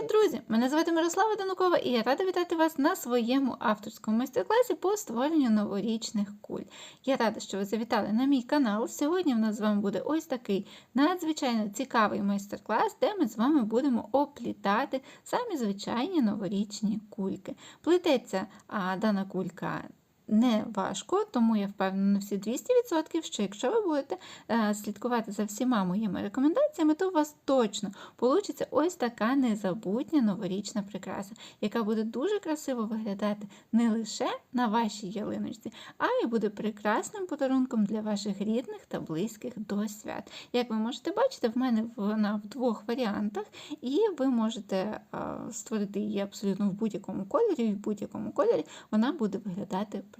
Привіт, друзі! Мене звати Мирослава Данукова і я рада вітати вас на своєму авторському майстер-класі по створенню новорічних куль. Я рада, що ви завітали на мій канал. Сьогодні в нас з вами буде ось такий надзвичайно цікавий майстер-клас, де ми з вами будемо оплітати самі звичайні новорічні кульки. Плететься а, дана кулька не важко, тому я впевнена на всі 200%, що якщо ви будете е, слідкувати за всіма моїми рекомендаціями, то у вас точно вийде ось така незабутня новорічна прикраса, яка буде дуже красиво виглядати не лише на вашій ялиночці, а й буде прекрасним подарунком для ваших рідних та близьких до свят. Як ви можете бачити, в мене вона в двох варіантах, і ви можете е, створити її абсолютно в будь-якому кольорі, і в будь-якому кольорі вона буде виглядати прекрасно.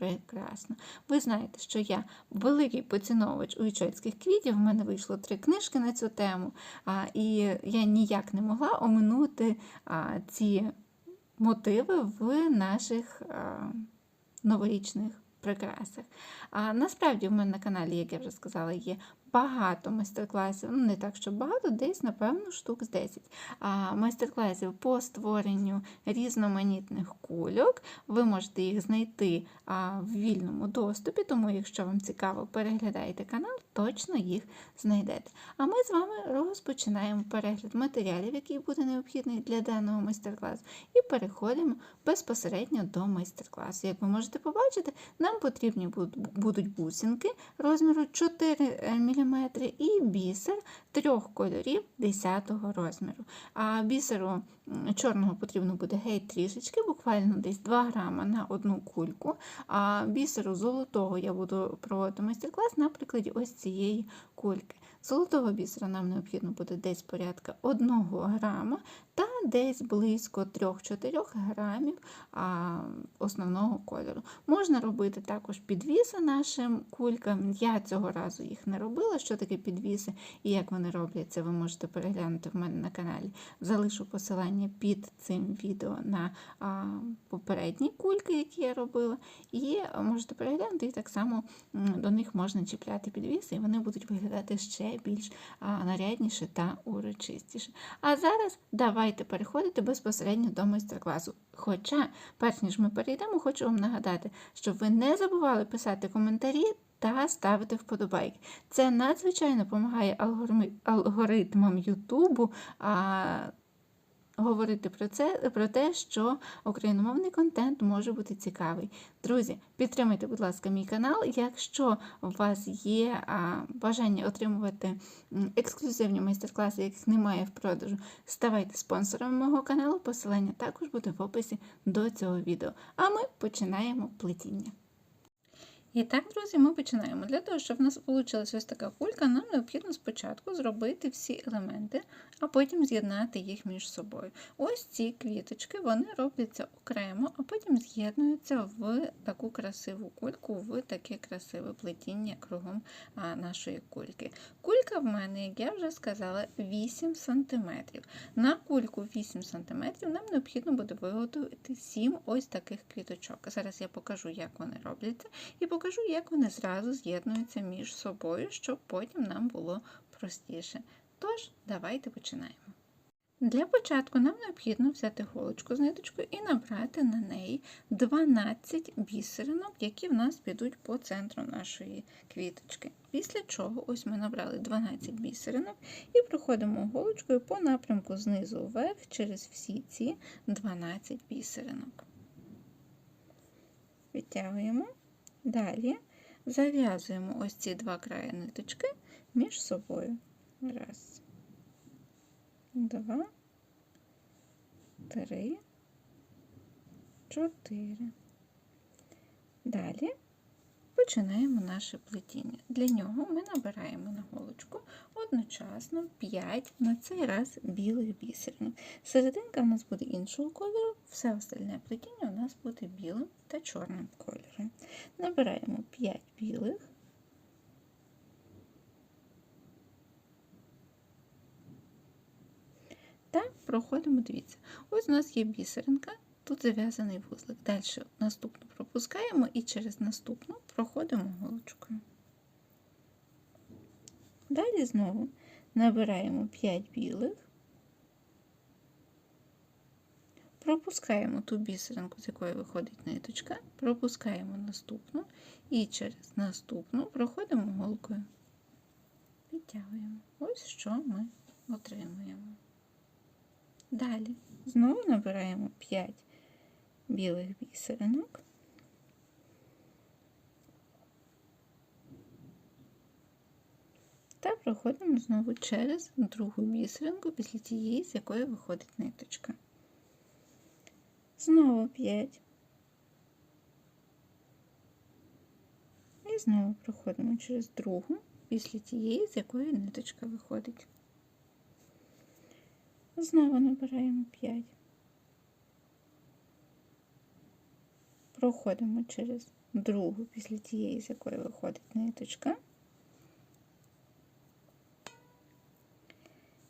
Ви знаєте, що я великий поціновувач уючольських квітів. У мене вийшло три книжки на цю тему, і я ніяк не могла оминути ці мотиви в наших новорічних прикрасах. А насправді в мене на каналі, як я вже сказала, є багато майстер-класів, ну не так, що багато, десь, напевно, штук з 10. Майстер-класів по створенню різноманітних кульок. Ви можете їх знайти в вільному доступі, тому, якщо вам цікаво, переглядаєте канал, точно їх знайдете. А ми з вами розпочинаємо перегляд матеріалів, який буде необхідний для даного майстер-класу, і переходимо безпосередньо до майстер-класу. Як ви можете побачити, нам потрібні будуть бусинки розміру 4 мм і бісер трьох кольорів 10 розміру. А бісеру чорного потрібно буде геть трішечки, буквально десь 2 грама на одну кульку. А бісеру золотого я буду проводити майстер-клас на прикладі ось цієї кульки. Золотого бісера нам необхідно буде десь порядка 1 грама та десь близько 3-4 грамів а, основного кольору. Можна робити також підвіси нашим кулькам. Я цього разу їх не робила. Що таке підвіси і як вони робляться, ви можете переглянути в мене на каналі. Залишу посилання під цим відео на а, попередні кульки, які я робила. І можете переглянути, і так само до них можна чіпляти підвіси, і вони будуть виглядати ще більш а, нарядніше та урочистіше. А зараз давайте переходити безпосередньо до майстер-класу. Хоча, перш ніж ми перейдемо, хочу вам нагадати, щоб ви не забували писати коментарі. Та ставити вподобайки. Це надзвичайно допомагає алгоритмам Ютубу говорити про це, про те, що україномовний контент може бути цікавий. Друзі, підтримайте, будь ласка, мій канал. Якщо у вас є бажання отримувати ексклюзивні майстер-класи, яких немає в продажу, ставайте спонсором мого каналу. Посилання також буде в описі до цього відео. А ми починаємо плетіння. І так, друзі, ми починаємо. Для того, щоб в нас вийшла ось така кулька, нам необхідно спочатку зробити всі елементи, а потім з'єднати їх між собою. Ось ці квіточки вони робляться окремо, а потім з'єднуються в таку красиву кульку, в таке красиве плетіння кругом нашої кульки. Кулька в мене, як я вже сказала, 8 см. На кульку 8 см нам необхідно буде виготовити 7 ось таких квіточок. Зараз я покажу, як вони робляться. і покажу, як вони зразу з'єднуються між собою, щоб потім нам було простіше. Тож, давайте починаємо. Для початку нам необхідно взяти голочку з ниточкою і набрати на неї 12 бісеринок, які в нас підуть по центру нашої квіточки. Після чого ось ми набрали 12 бісеринок і проходимо голочкою по напрямку знизу вверх через всі ці 12 бісеринок. Відтягуємо. Далі зав'язуємо ось ці два краї ниточки між собою. Раз, два, три, чотири. Далі починаємо наше плетіння. Для нього ми набираємо на голочку одночасно 5 на цей раз білих бісеринок. Серединка у нас буде іншого кольору, все остальне плетіння у нас буде білим та чорним кольором. Набираємо 5 білих. Та проходимо, дивіться, ось у нас є бісеринка, Тут зав'язаний вузлик. Далі наступну пропускаємо і через наступну проходимо голочкою. Далі знову набираємо 5 білих, пропускаємо ту бісеринку, з якої виходить ниточка, пропускаємо наступну і через наступну проходимо голкою. Підтягуємо. Ось що ми отримуємо. Далі знову набираємо 5 білих бісеринок. Та проходимо знову через другу бісеринку після тієї, з якої виходить ниточка. Знову 5. І знову проходимо через другу, після тієї, з якої ниточка виходить. Знову набираємо 5. Проходимо через другу, після тієї, з якої виходить ниточка.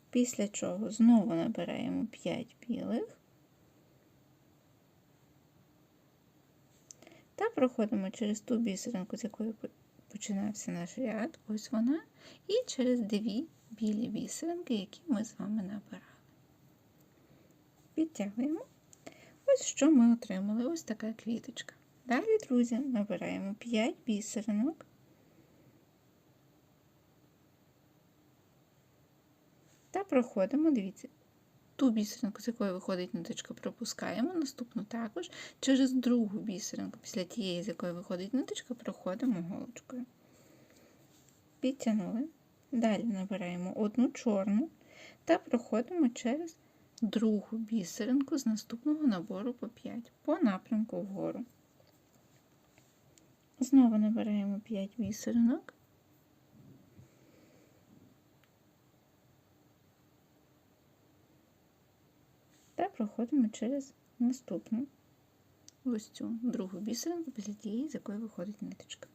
Після чого знову набираємо 5 білих та проходимо через ту бісеринку, з якої починався наш ряд, ось вона, і через дві білі бісеринки, які ми з вами набирали. Підтягуємо. Ось що ми отримали, ось така квіточка. Далі, друзі, набираємо 5 бісеринок. Та проходимо, дивіться, ту бісеринку, з якої виходить ниточка, пропускаємо, наступну також. Через другу бісеринку, після тієї, з якої виходить ниточка, проходимо голочкою. Підтягнули. Далі набираємо одну чорну та проходимо через другу бісеринку з наступного набору по 5 по напрямку вгору. Знову набираємо 5 бісеринок. Та проходимо через наступну ось цю другу бісеринку, після тієї, з якої виходить ниточка.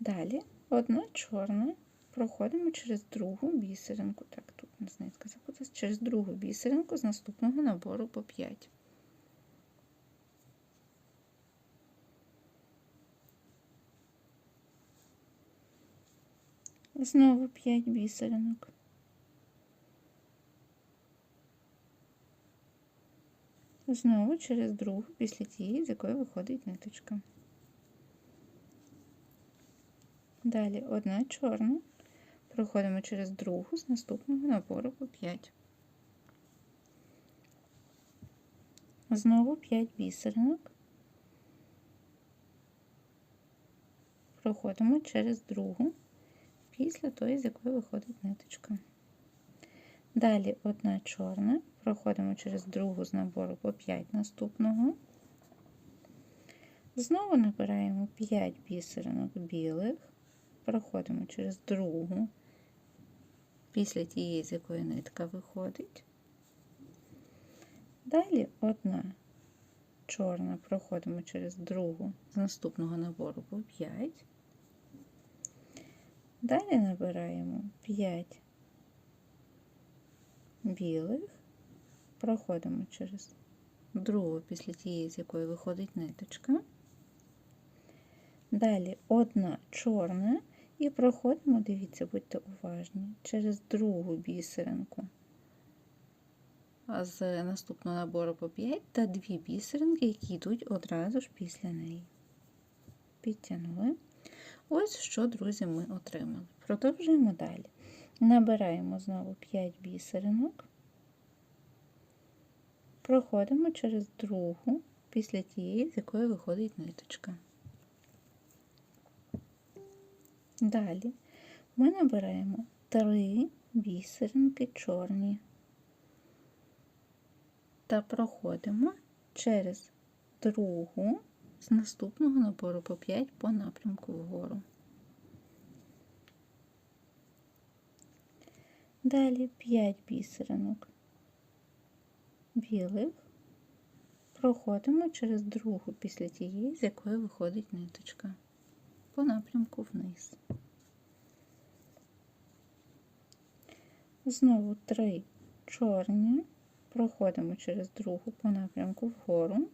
Далі одна чорна, проходимо через другу бісеринку. Так, тут у нас нитка запуталась, через другу бісеринку з наступного набору по 5. Знову 5 бісеринок. Знову через другу після тієї, з якої виходить ниточка. Далі одна чорна, проходимо через другу з наступного набору по 5. Знову 5 бісеринок. Проходимо через другу, після тої, з якої виходить ниточка. Далі одна чорна, проходимо через другу з набору по 5 наступного. Знову набираємо 5 бісеринок білих, проходимо через другу, після тієї, з якої нитка виходить. Далі одна чорна, проходимо через другу з наступного набору по 5. Далі набираємо 5 білих, проходимо через другу після тієї, з якої виходить ниточка. Далі одна чорна, і проходимо, дивіться, будьте уважні, через другу бісеринку. З наступного набору по 5 та дві бісеринки, які йдуть одразу ж після неї. Підтягнули. Ось що, друзі, ми отримали. Продовжуємо далі. Набираємо знову 5 бісеринок, проходимо через другу, після тієї, з якої виходить ниточка. Далі. Ми набираємо 3 бісеринки чорні та проходимо через другу з наступного набору по 5 по напрямку вгору. Далі 5 бісеринок білих, проходимо через другу після тієї, з якої виходить ниточка по напрямку вниз. Знову три чорні, проходимо через другу по напрямку вгору.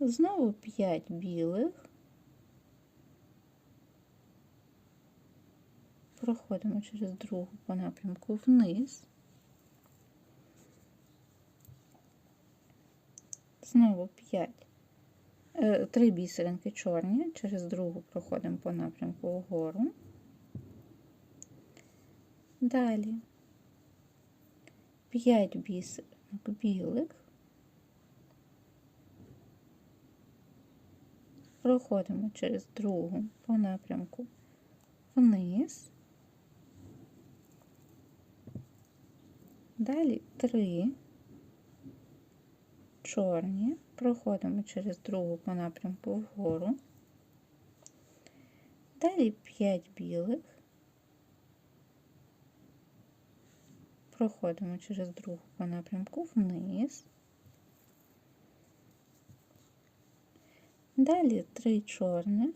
Знову 5 білих. Проходимо через другу по напрямку вниз. Знову 5 3 бісеринки чорні, через другу проходимо по напрямку вгору. Далі 5 бісеринок білих. Проходимо через другу по напрямку вниз. Далі 3 чорні, проходимо через другу по напрямку вгору. Далі 5 білих. Проходимо через другу по напрямку вниз. Далі 3 чорних.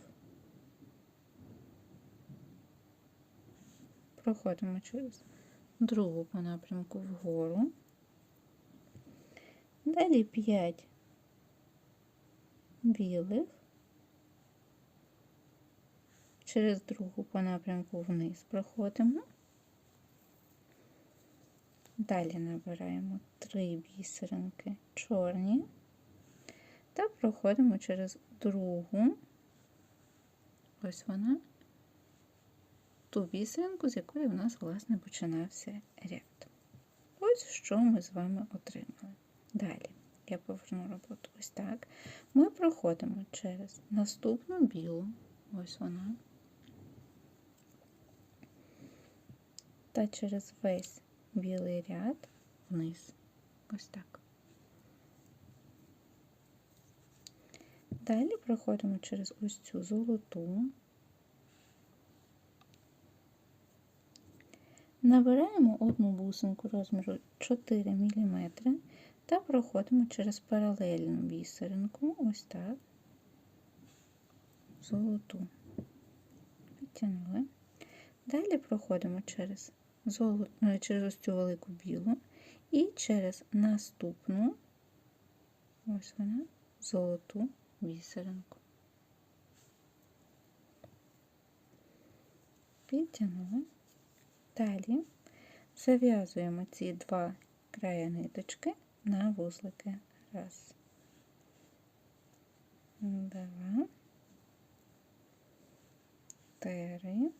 Проходимо через другу по напрямку вгору. Далі 5 білих. Через другу по напрямку вниз проходимо. Далі набираємо 3 бісеринки чорні та проходимо через другу, ось вона, ту бісеринку, з якої в нас, власне, починався ряд. Ось що ми з вами отримали. Далі я поверну роботу ось так. Ми проходимо через наступну білу, ось вона, та через весь білий ряд вниз. Ось так. Далі проходимо через ось цю золоту, набираємо одну бусинку розміру 4 мм та проходимо через паралельну бісеринку, ось так, золоту. Підтягнули. Далі проходимо через золот... через ось цю велику білу і через наступну, ось вона, золоту бісеринку. Підтягнули. Далі зав'язуємо ці два краї ниточки на вузлики. Раз, два, три,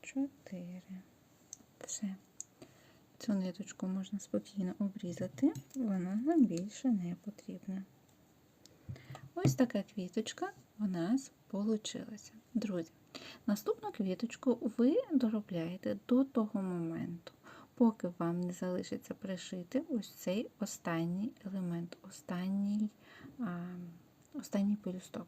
чотири. Все. Цю ниточку можна спокійно обрізати, вона нам більше не потрібна. Ось така квіточка у нас вийшла. Друзі, наступну квіточку ви доробляєте до того моменту, поки вам не залишиться пришити ось цей останній елемент, останній, а, останній пелюсток.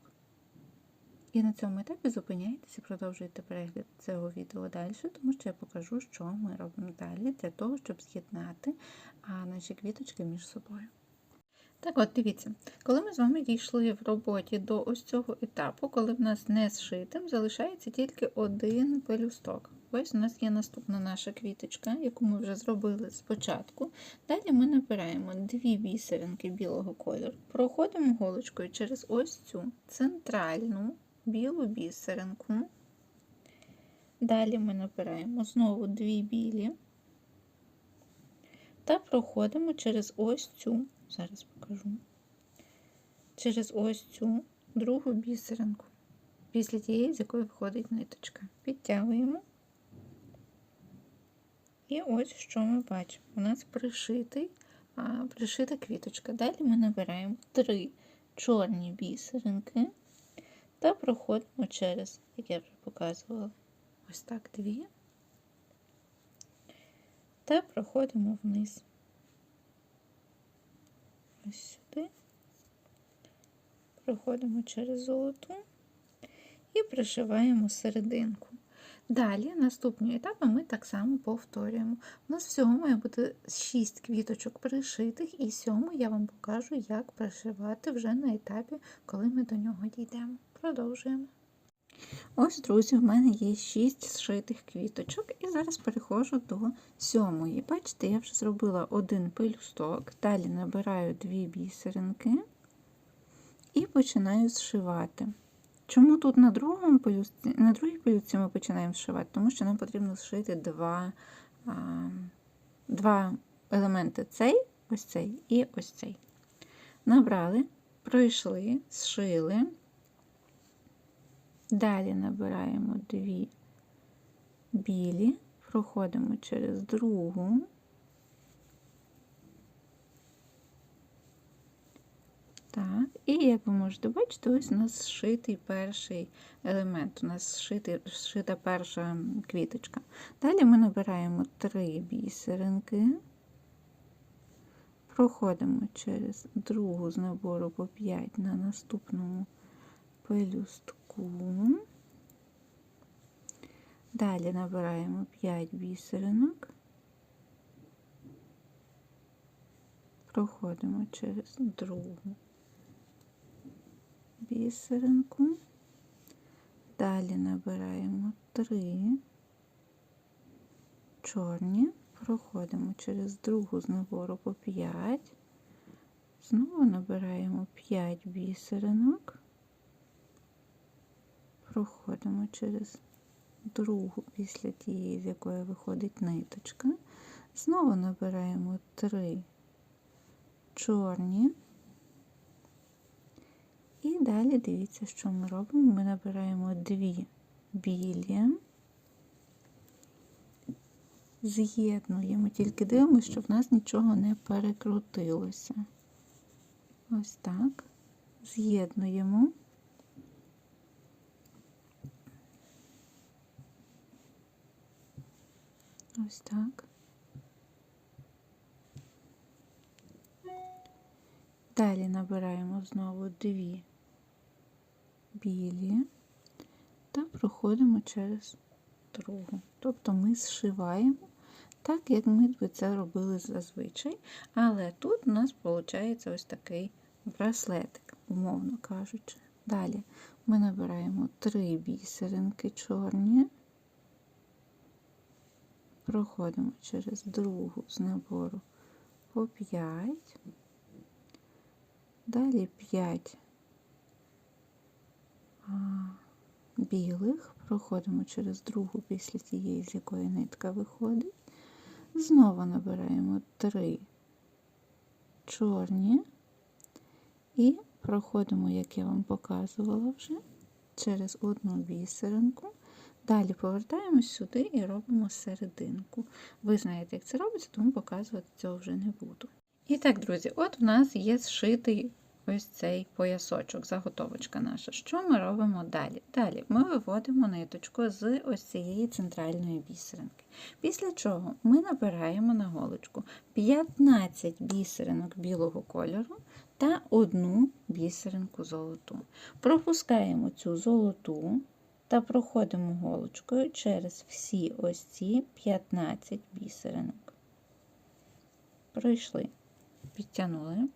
І на цьому етапі зупиняйтеся продовжуйте перегляд цього відео далі, тому що я покажу, що ми робимо далі для того, щоб з'єднати наші квіточки між собою. Так от, дивіться, коли ми з вами дійшли в роботі до ось цього етапу, коли в нас не зшитим, залишається тільки один пелюсток. Ось у нас є наступна наша квіточка, яку ми вже зробили спочатку. Далі ми набираємо дві бісеринки білого кольору, проходимо голочкою через ось цю центральну білу бісеринку. Далі ми набираємо знову дві білі та проходимо через ось цю, зараз покажу, через ось цю другу бісеринку, після тієї, з якої виходить ниточка. Підтягуємо. І ось що ми бачимо. У нас пришитий, а, пришита квіточка. Далі ми набираємо три чорні бісеринки та проходимо через, як я вже показувала, ось так дві, та проходимо вниз. Ось сюди, проходимо через золоту і пришиваємо серединку. Далі, наступні етапи ми так само повторюємо. У нас всього має бути 6 квіточок пришитих, і сьому я вам покажу, як пришивати вже на етапі, коли ми до нього дійдемо. Продовжуємо. Ось, друзі, в мене є 6 зшитих квіточок, і зараз переходжу до сьомої. Бачите, я вже зробила один пелюсток, далі набираю дві бісеринки і починаю зшивати. Чому тут на другому пелюстці, на другій пелюстці ми починаємо зшивати? Тому що нам потрібно зшити два, а, два елементи цей ось цей і ось цей. Набрали, пройшли, зшили. Далі набираємо дві білі, проходимо через другу. Так, і як ви можете бачити, ось у нас зшитий перший елемент, у нас зшитий, зшита перша квіточка. Далі ми набираємо три бісеринки, проходимо через другу з набору по 5 на наступному пелюстку. Далі набираємо 5 бісеринок, проходимо через другу бісеринку, далі набираємо 3 чорні, проходимо через другу з набору по 5, знову набираємо 5 бісеринок, проходимо через другу після тієї, з якої виходить ниточка. Знову набираємо 3 чорні. Далі дивіться, що ми робимо. Ми набираємо дві білі, з'єднуємо, тільки дивимося, щоб в нас нічого не перекрутилося. Ось так. З'єднуємо. Ось так. Далі набираємо знову дві білі та проходимо через другу. Тобто ми зшиваємо так, як ми би це робили зазвичай. Але тут у нас виходить ось такий браслетик, умовно кажучи. Далі ми набираємо три бісеринки чорні, проходимо через другу з набору по 5. Далі 5 білих, проходимо через другу після тієї, з якої нитка виходить. Знову набираємо 3 чорні і проходимо, як я вам показувала вже, через одну бісеринку. Далі повертаємось сюди і робимо серединку. Ви знаєте, як це робиться, тому показувати цього вже не буду. І так, друзі, от у нас є зшитий ось цей поясочок, заготовочка наша. Що ми робимо далі? Далі ми виводимо ниточку з ось цієї центральної бісеринки. Після чого ми набираємо на голочку 15 бісеринок білого кольору та одну бісеринку золоту. Пропускаємо цю золоту. Та проходимо голочкою через всі ось ці 15 бісеринок. Пройшли підтягнули.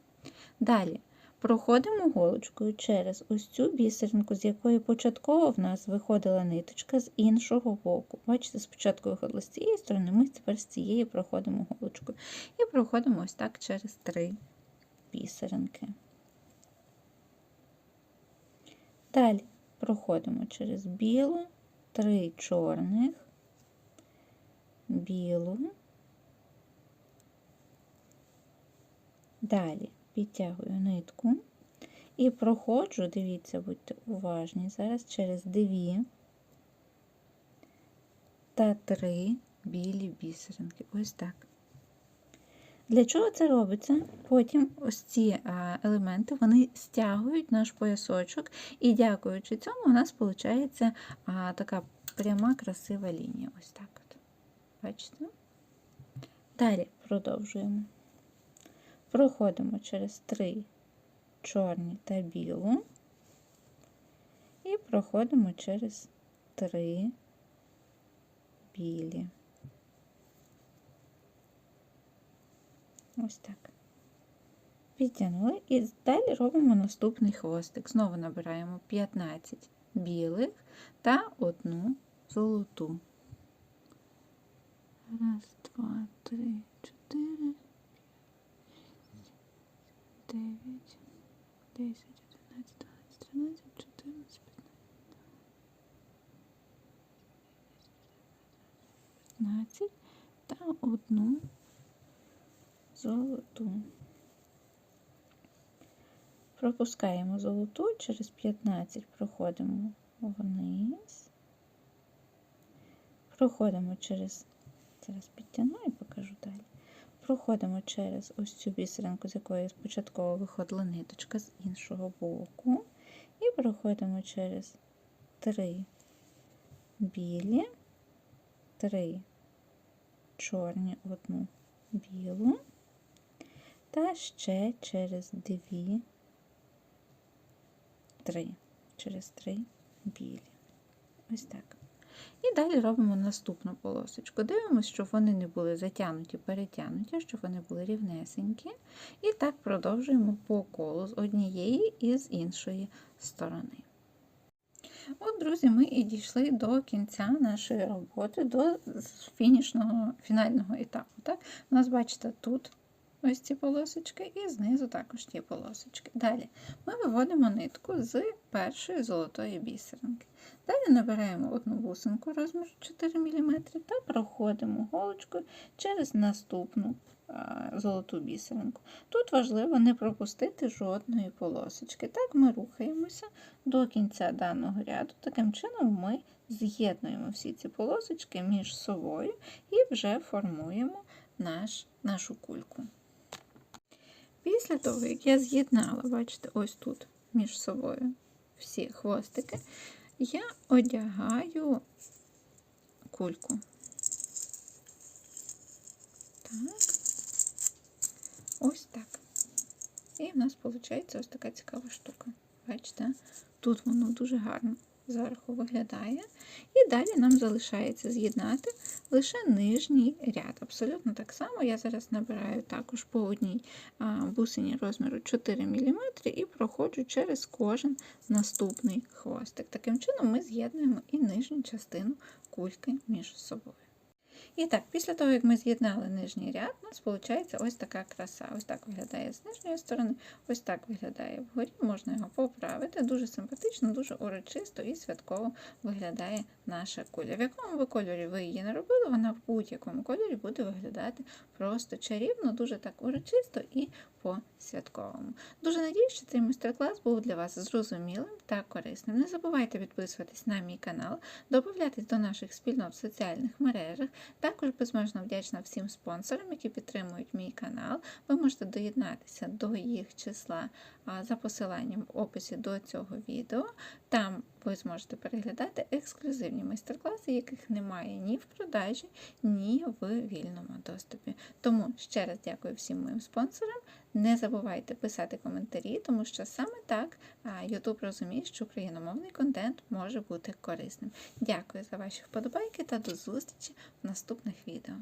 Далі проходимо голочкою через ось цю бісеринку, з якої початково в нас виходила ниточка з іншого боку. Бачите, спочатку виходила з цієї сторони, ми тепер з цієї проходимо голочкою. І проходимо ось так через три бісеринки. Далі проходимо через білу, три чорних, білу. Далі підтягую нитку і проходжу, дивіться, будьте уважні, зараз через дві та три білі бісеринки. Ось так. Для чого це робиться? Потім ось ці елементи вони стягують наш поясочок, і, дякуючи цьому, у нас виходить така пряма, красива лінія. Ось так от. Бачите? Далі продовжуємо. Проходимо через три чорні та білу і проходимо через три білі. Ось так. Підтягнули і далі робимо наступний хвостик. Знову набираємо 15 білих та одну золоту. Раз, два, три, чотири. 9, 10, 11, 12, 13, 14, 15, 15 та одну золоту. Пропускаємо золоту, через 15 проходимо вниз. Проходимо через, зараз підтягну і покажу далі. Проходимо через ось цю бісеринку, з якої спочатку виходила ниточка з іншого боку. І проходимо через три білі, три чорні, одну білу, та ще через дві, три, через три білі. Ось так. І далі робимо наступну полосочку. Дивимося, щоб вони не були затягнуті, перетягнуті, щоб вони були рівнесенькі. І так продовжуємо по колу з однієї і з іншої сторони. От, друзі, ми і дійшли до кінця нашої роботи, до фінішного, фінального етапу. Так? У нас, бачите, тут ось ці полосочки, і знизу також ті полосочки. Далі ми виводимо нитку з першої золотої бісеринки. Далі набираємо одну бусинку розміру 4 мм та проходимо голочкою через наступну золоту бісеринку. Тут важливо не пропустити жодної полосочки. Так ми рухаємося до кінця даного ряду. Таким чином ми з'єднуємо всі ці полосочки між собою і вже формуємо наш, нашу кульку. Після того, як я з'єднала, бачите, ось тут між собою всі хвостики, я одягаю кульку. Так, ось так. І в нас виходить ось така цікава штука. Бачите, тут воно дуже гарно зверху виглядає. І далі нам залишається з'єднати лише нижній ряд. Абсолютно так само я зараз набираю також по одній бусині розміру 4 мм і проходжу через кожен наступний хвостик. Таким чином ми з'єднуємо і нижню частину кульки між собою. І так, після того, як ми з'єднали нижній ряд, у нас виходить ось така краса. Ось так виглядає з нижньої сторони, ось так виглядає вгорі, можна його поправити. Дуже симпатично, дуже урочисто і святково виглядає наша куля. В якому би кольорі ви її не робили, вона в будь-якому кольорі буде виглядати просто чарівно, дуже так урочисто і по-святковому. Дуже надію, що цей майстер-клас був для вас зрозумілим та корисним. Не забувайте підписуватись на мій канал, додатись до наших спільнот в соціальних мережах. Також безмежно вдячна всім спонсорам, які підтримують мій канал. Ви можете доєднатися до їх числа за посиланням в описі до цього відео. Там ви зможете переглядати ексклюзивні майстер-класи, яких немає ні в продажі, ні в вільному доступі. Тому ще раз дякую всім моїм спонсорам. Не забувайте писати коментарі, тому що саме так YouTube розуміє, що україномовний контент може бути корисним. Дякую за ваші вподобайки та до зустрічі в наступних відео.